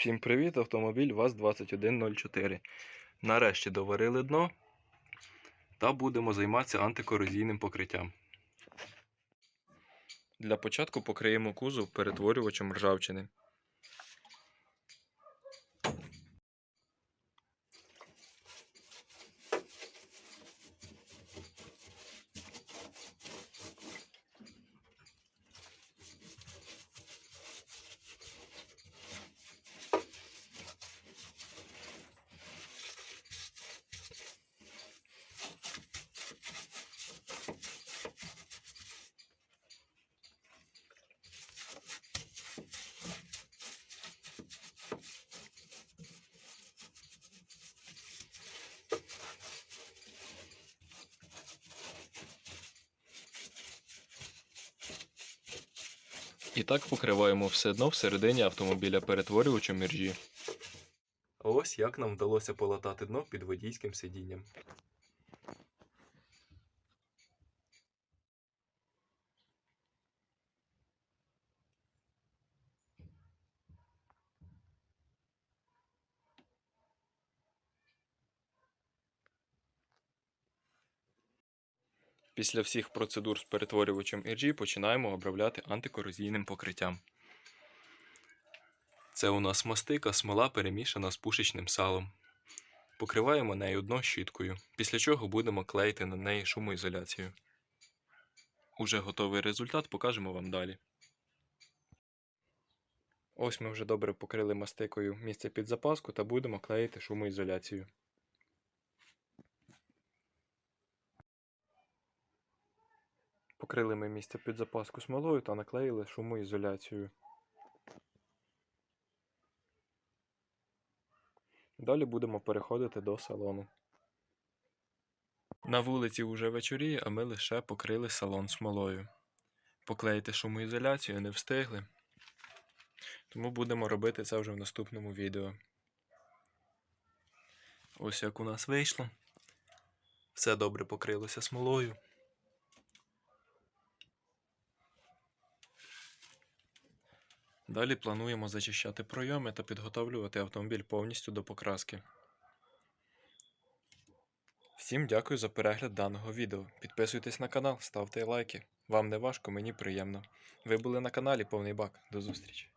Всім привіт, автомобіль ВАЗ-2104. Нарешті доварили дно та будемо займатися антикорозійним покриттям. Для початку покриємо кузов перетворювачем ржавчини. І так покриваємо все дно всередині автомобіля перетворювачем міржі. Ось як нам вдалося полатати дно під водійським сидінням. Після всіх процедур з перетворювачем RG починаємо обробляти антикорозійним покриттям. Це у нас мастика, смола перемішана з пушечним салом. Покриваємо нею дно щіткою, після чого будемо клеїти на неї шумоізоляцію. Уже готовий результат покажемо вам далі. Ось ми вже добре покрили мастикою місце під запаску та будемо клеїти шумоізоляцію. Покрили ми місце під запаску смолою та наклеїли шумоізоляцію. Далі будемо переходити до салону. На вулиці вже вечоріє, а ми лише покрили салон смолою. Поклеїти шумоізоляцію не встигли. Тому будемо робити це вже в наступному відео. Ось як у нас вийшло. Все добре покрилося смолою. Далі плануємо зачищати пройоми та підготовлювати автомобіль повністю до покраски. Всім дякую за перегляд даного відео. Підписуйтесь на канал, ставте лайки. Вам не важко, мені приємно. Ви були на каналі Повний Бак. До зустрічі!